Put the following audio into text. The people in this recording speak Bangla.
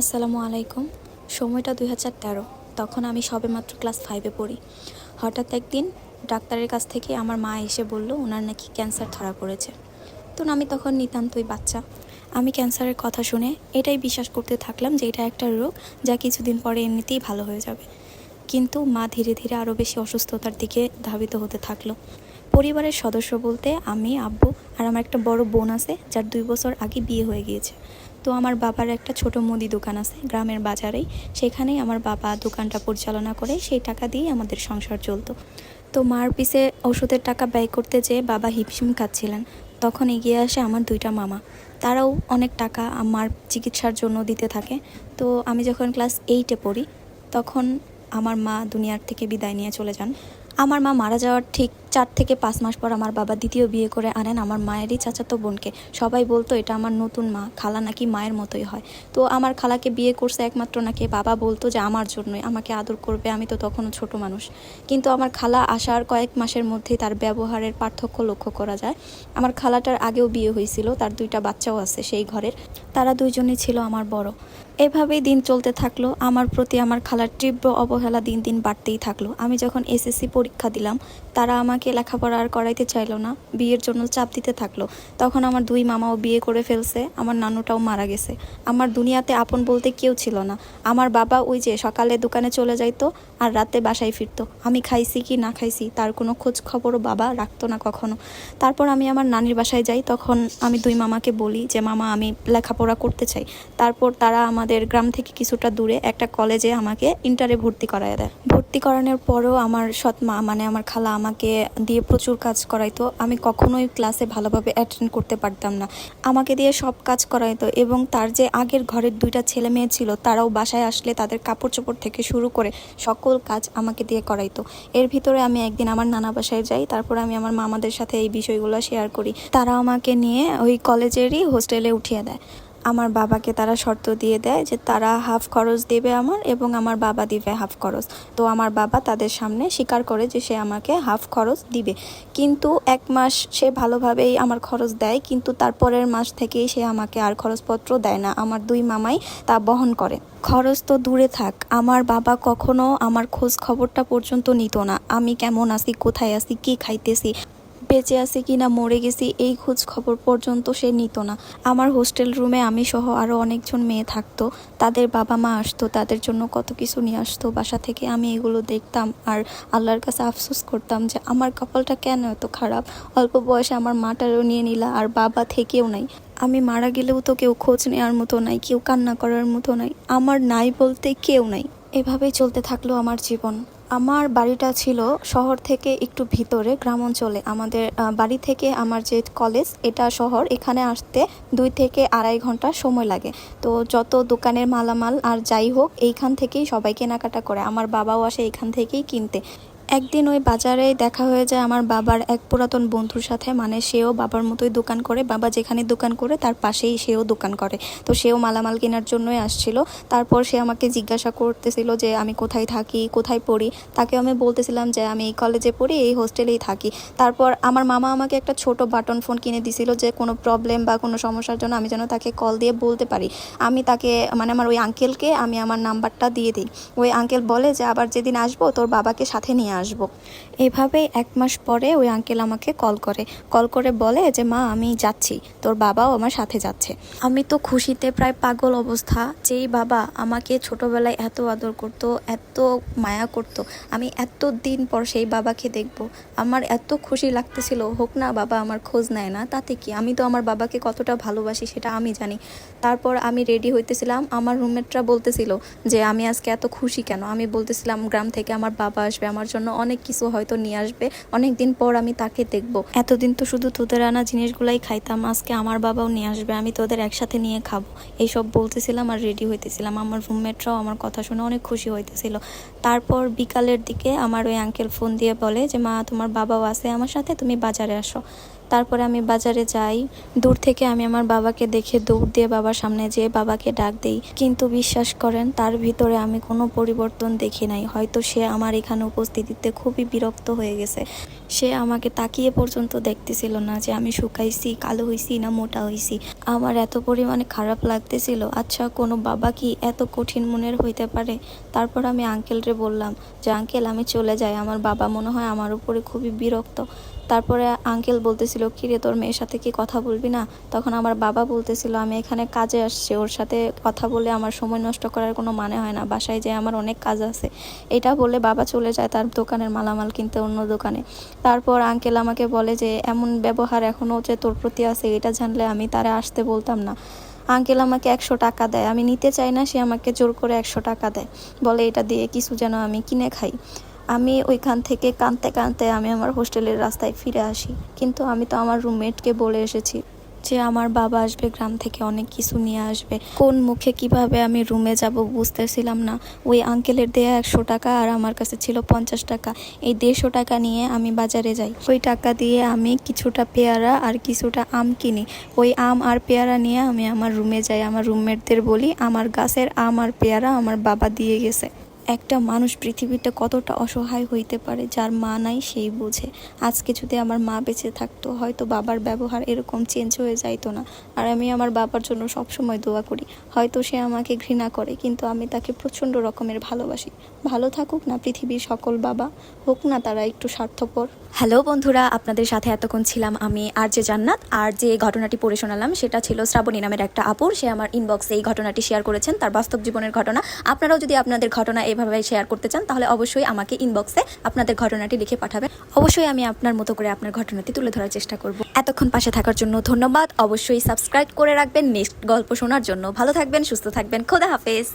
আসসালামু আলাইকুম। সময়টা দুই হাজার তেরো। তখন আমি সবেমাত্র ক্লাস ফাইভে পড়ি। হঠাৎ একদিন ডাক্তারের কাছ থেকে আমার মা এসে বলল, ওনার নাকি ক্যান্সার ধরা পড়েছে। তো আমি তখন নিতান্তই বাচ্চা। আমি ক্যান্সারের কথা শুনে এটাই বিশ্বাস করতে থাকলাম যে এটা একটা রোগ যা কিছুদিন পরে এমনিতেই ভালো হয়ে যাবে। কিন্তু মা ধীরে ধীরে আরও বেশি অসুস্থতার দিকে ধাবিত হতে থাকল। পরিবারের সদস্য বলতে আমি, আব্বু আর আমার একটা বড় বোন আছে, যার দুই বছর আগে বিয়ে হয়ে গিয়েছে। তো আমার বাবার একটা ছোট মুদি দোকান আছে গ্রামের বাজারেই। সেখানেই আমার বাবা দোকানটা পরিচালনা করে, সেই টাকা দিয়েই আমাদের সংসার চলতো। তো মার পিছে ওষুধের টাকা ব্যয় করতে যেয়ে বাবা হিপসিম খাচ্ছিলেন। তখন এগিয়ে আসে আমার দুইটা মামা। তারাও অনেক টাকা আমার চিকিৎসার জন্য দিতে থাকে। তো আমি যখন ক্লাস এইটে পড়ি, তখন আমার মা দুনিয়ার থেকে বিদায় নিয়ে চলে যান। আমার মা মারা যাওয়ার ঠিক চার থেকে পাঁচ মাস পর আমার বাবা দ্বিতীয় বিয়ে করে আনেন আমার মায়েরই চাচাতো বোনকে। সবাই বলতো, এটা আমার নতুন মা, খালা নাকি মায়ের মতোই হয়। তো আমার খালাকে বিয়ে করছে একমাত্র নাকি বাবা বলতো যে, আমার জন্যই, আমাকে আদর করবে, আমি তো তখনও ছোট মানুষ। কিন্তু আমার খালা আসার কয়েক মাসের মধ্যেই তার ব্যবহারের পার্থক্য লক্ষ্য করা যায়। আমার খালাটার আগেও বিয়ে হয়েছিল, তার দুইটা বাচ্চাও আছে সেই ঘরের। তারা দুইজনই ছিল আমার বড়। এভাবেই দিন চলতে থাকল। আমার প্রতি আমার খালার তীব্র অবহেলা দিন দিন বাড়তেই থাকল। আমি যখন এসএসসি পরীক্ষা দিলাম, তারা আমাকে লেখাপড়া আর করাইতে চাইলো না। বিয়ের জন্য চাপ দিতে থাকল। তখন আমার দুই মামাও বিয়ে করে ফেলছে। আমার নানুটাও মারা গেছে। আমার দুনিয়াতে আপন বলতে কেউ ছিল না। আমার বাবা ওই যে সকালে দোকানে চলে যাইতো আর রাতে বাসায় ফিরতো। আমি খাইছি কি না খাইছি তার কোনো খোঁজ খবরও বাবা রাখতো না কখনো। তারপর আমি আমার নানির বাসায় যাই। তখন আমি দুই মামাকে বলি যে, মামা, আমি লেখাপড়া করতে চাই। তারপর তারা আমাদের গ্রাম থেকে কিছুটা দূরে একটা কলেজে আমাকে ইন্টারে ভর্তি করায় দেয়। ভর্তি করানোর পরও আমার সৎ মা মানে আমার খালা আমাকে দিয়ে প্রচুর কাজ করাইতো। আমি কখনোই ক্লাসে ভালোভাবে অ্যাটেন্ড করতে পারতাম না। আমাকে দিয়ে সব কাজ করাইতো এবং তার যে আগের ঘরের দুইটা ছেলে মেয়ে ছিল, তারাও বাসায় আসলে তাদের কাপড় চোপড় থেকে শুরু করে সকল কাজ আমাকে দিয়ে করাইতো। এর ভিতরে আমি একদিন আমার নানা বাসায় যাই, তারপর আমি আমার মামাদের সাথে এই বিষয়গুলো শেয়ার করি। তারা আমাকে নিয়ে ওই কলেজেরই হোস্টেলে উঠিয়ে দেয়। আমার বাবাকে তারা শর্ত দিয়ে দেয় যে তারা হাফ খরচ দেবে আমার এবং আমার বাবা দিবে হাফ খরচ। তো আমার বাবা তাদের সামনে স্বীকার করে যে সে আমাকে হাফ খরচ দিবে। কিন্তু এক মাস সে ভালোভাবেই আমার খরচ দেয়, কিন্তু তারপরের মাস থেকেই সে আমাকে আর খরচপত্র দেয় না। আমার দুই মামাই তা বহন করে। খরচ তো দূরে থাক, আমার বাবা কখনো আমার খোঁজ খবরটা পর্যন্ত নিত না। আমি কেমন আছি, কোথায় আছি, কি খাইতেছি বেঁচে আছি কি না মরে গেছি, এই খোঁজ খবর পর্যন্ত সে নিত না। আমার হোস্টেল রুমে আমি সহ আরও অনেকজন মেয়ে থাকতো। তাদের বাবা মা আসতো, তাদের জন্য কত কিছু নিয়ে আসতো। বাসা থেকে আমি এগুলো দেখতাম আর আল্লাহর কাছে আফসোস করতাম যে, আমার কপালটা কেন এত খারাপ? অল্প বয়সে আমার মাটারও নিয়ে নিলা আর বাবা থেকেও নাই। আমি মারা গেলেও তো কেউ খোঁজ নেওয়ার মতো নাই, কেউ কান্না করার মতো নাই। আমার নাই বলতে কেউ নাই। এভাবেই চলতে থাকল আমার জীবন। আমার বাড়িটা ছিল শহর থেকে একটু ভিতরে গ্রাম অঞ্চলে আমাদের বাড়ি থেকে আমার যে কলেজ, এটা শহর। এখানে আসতে দুই থেকে আড়াই ঘণ্টা সময় লাগে। তো যত দোকানের মালামাল আর যাই হোক, এইখান থেকেই সবাই কেনাকাটা করে। আমার বাবাও আসে এখান থেকেই কিনতে। একদিন ওই বাজারে দেখা হয়ে যায় আমার বাবার এক পুরাতন বন্ধুর সাথে। মানে সেও বাবার মতোই দোকান করে, বাবা যেখানে দোকান করে তার পাশেই সেও দোকান করে। তো সেও মালামাল কেনার জন্যই আসছিল। তারপর সে আমাকে জিজ্ঞাসা করতেছিল যে, আমি কোথায় থাকি? কোথায় পড়ি? তাকে আমি বলতেছিলাম যে, আমি এই কলেজে পড়ি, এই হোস্টেলেই থাকি। তারপর আমার মামা আমাকে একটা ছোট বাটন ফোন কিনে দিছিল যে, কোনো প্রবলেম বা কোনো সমস্যার জন্য আমি যেন তাকে কল দিয়ে বলতে পারি। আমি তাকে মানে আমার ওই আঙ্কেলকে আমি আমার নাম্বারটা দিয়ে দিই। ওই আঙ্কেল বলে যে, আবার যেদিন আসব তোর বাবাকে সাথে নিয়ে আসব। এভাবেই এক মাস পরে ওই আঙ্কেল আমাকে কল করে। কল করে বলে যে, মা, আমি যাচ্ছি। তোর বাবাও আমার সাথে যাচ্ছে। আমি তো খুশিতে প্রায় পাগল অবস্থা। যেই বাবা আমাকে ছোটবেলায় এত আদর করত, এত মায়া করত, আমি এত দিন পর সেই বাবাকে দেখব। আমার এত খুশি লাগতেছিল, হোক না বাবা আমার খোঁজ নেয় না, তাতে কি? আমি তো আমার বাবাকে কতটা ভালোবাসি সেটা আমি জানি। তারপর আমি রেডি হইতেছিলাম। আমার রুমমেটরা বলতেছিল যে, আমি আজকে এত খুশি কেন? আমি বলতেছিলাম, গ্রাম থেকে আমার বাবা আসবে, আমার জন্য অনেক কিছু হয়তো নিয়ে আসবে। অনেক দিন পর আমি তাকে দেখব। এতদিন তো শুধু তোদের আনা জিনিসগুলাই খাইতাম, আজকে আমার বাবাও নিয়ে আসবে, আমি তোদের একসাথে নিয়ে খাব। এইসব বলতেছিলাম আর রেডি হইতেছিলাম। আমার রুমমেটরাও আমার কথা শুনে অনেক খুশি হইতেছিল। তারপর বিকালের দিকে আমার ওই আঙ্কেল ফোন দিয়ে বলে যে, মা, তোমার বাবাও আছে আমার সাথে, তুমি বাজারে আসো। তারপরে আমি বাজারে যাই। দূর থেকে আমি আমার বাবাকে দেখে দৌড় দিয়ে বাবার সামনে যেয়ে বাবাকে ডাক দিই। কিন্তু বিশ্বাস করেন, তার ভিতরে আমি কোনো পরিবর্তন দেখি নাই। হয়তো সে আমার এখানে উপস্থিতিতে খুবই বিরক্ত হয়ে গেছে। সে আমাকে তাকিয়ে পর্যন্ত দেখতেছিল না যে আমি শুকাইছি, কালো হইছি না মোটা হইছি। আমার এত পরিমাণে খারাপ লাগতেছিল। আচ্ছা কোনো বাবা কি এত কঠিন মনের হইতে পারে? তারপর আমি আঙ্কেলরে বললাম যে আঙ্কেল আমি চলে যাই। আমার বাবা মনে হয় আমার উপরে খুবই বিরক্ত। তারপরে আঙ্কেল বলতেছিল, কিরে, তোর মেয়ের সাথে কি কথা বলবি না? তখন আমার বাবা বলতেছিল, আমি এখানে কাজে আসছি, ওর সাথে কথা বলে আমার সময় নষ্ট করার কোনো মানে হয় না, বাসায় যে আমার অনেক কাজ আছে। এটা বলে বাবা চলে যায় তার দোকানের মালামাল কিনতে অন্য দোকানে। তারপর আঙ্কেল আমাকে বলে যে, এমন ব্যবহার এখনও যে তোর প্রতি আছে, এটা জানলে আমি তারা আসতে বলতাম না। আঙ্কেল আমাকে একশো টাকা দেয়, আমি নিতে চাই না, সে আমাকে জোর করে একশো টাকা দেয়। বলে, এটা দিয়ে কিছু যেন আমি কিনে খাই। আমি ওইখান থেকে কাঁদতে কাঁদতে আমি আমার হোস্টেলের রাস্তায় ফিরে আসি। কিন্তু আমি তো আমার রুমমেটকে বলে এসেছি যে আমার বাবা আসবে, গ্রাম থেকে অনেক কিছু নিয়ে আসবে। কোন মুখে কীভাবে আমি রুমে যাব বুঝতেছিলাম না। ওই আঙ্কেলের দেয়া একশো টাকা আর আমার কাছে ছিল পঞ্চাশ টাকা। এই দেড়শো টাকা নিয়ে আমি বাজারে যাই। ওই টাকা দিয়ে আমি কিছুটা পেয়ারা আর কিছুটা আম কিনি। ওই আম আর পেয়ারা নিয়ে আমি আমার রুমে যাই। আমার রুমমেটদের বলি, আমার গাছের আম আর পেয়ারা আমার বাবা দিয়ে গেছে। একটা মানুষ পৃথিবীতে কতটা অসহায় হইতে পারে যার মা নাই সেই বুঝে। আজকে যদি আমার মা বেঁচে থাকতো, হয়তো বাবার ব্যবহার এরকম চেঞ্জ হয়ে যাইতো না। আর আমি আমার বাবার জন্য সবসময় দোয়া করি। হয়তো সে আমাকে ঘৃণা করে, কিন্তু আমি তাকে প্রচণ্ড রকমের ভালোবাসি। ভালো থাকুক না পৃথিবীর সকল বাবা, হোক না তারা একটু স্বার্থপর। হ্যালো বন্ধুরা, আপনাদের সাথে এতক্ষণ ছিলাম আমি আর যে জান্নাত। আর যে ঘটনাটি পড়ে শোনালাম, সেটা ছিল শ্রাবণী নামের একটা আপুর। সে আমার ইনবক্সে এই ঘটনাটি শেয়ার করেছেন, তার বাস্তব জীবনের ঘটনা। আপনারাও যদি আপনাদের ঘটনা এভাবে শেয়ার করতে চান, তাহলে অবশ্যই আমাকে ইনবক্সে আপনাদের ঘটনাটি লিখে পাঠাবেন। অবশ্যই আমি আপনার মতো করে আপনার ঘটনাটি তুলে ধরার চেষ্টা করব। এতক্ষণ পাশে থাকার জন্য ধন্যবাদ। অবশ্যই সাবস্ক্রাইব করে রাখবেন। নেক্সট গল্প শোনার জন্য ভালো থাকবেন, সুস্থ থাকবেন। খোদা হাফেজ।